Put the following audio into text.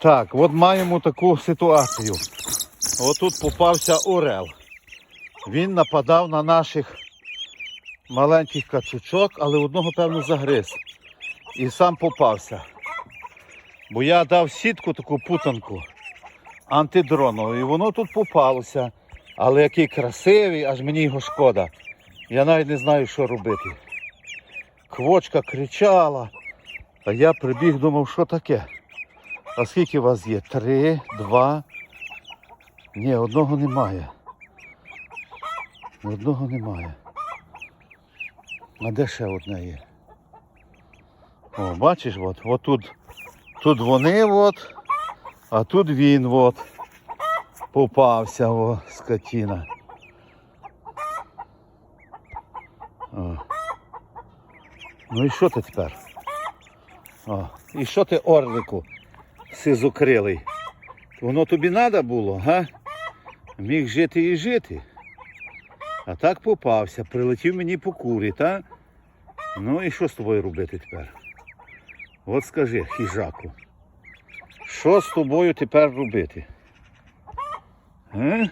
Так, от маємо таку ситуацію. От тут попався Орел. Він нападав на наших маленьких качучок, але одного, певно, загриз. І сам попався. Бо я дав сітку таку путанку антидронову, і воно тут попалося. Але який красивий, аж мені його шкода. Я навіть не знаю, що робити. Квочка кричала, а я прибіг, думав, що таке. А скільки у вас є? Три, два. Ні, одного немає. Одного немає. А де ще одна є? О, бачиш, от, от тут, тут вони, от, а тут він от. Попався, о, скотина. О. Ну і що ти тепер? О. І що ти орлику сизокрилий? Воно тобі треба було, га? Міг жити і жити. А так попався, прилетів мені по курі, та? Ну і що з тобою робити тепер? От скажи, хижаку. Що з тобою тепер робити? Е?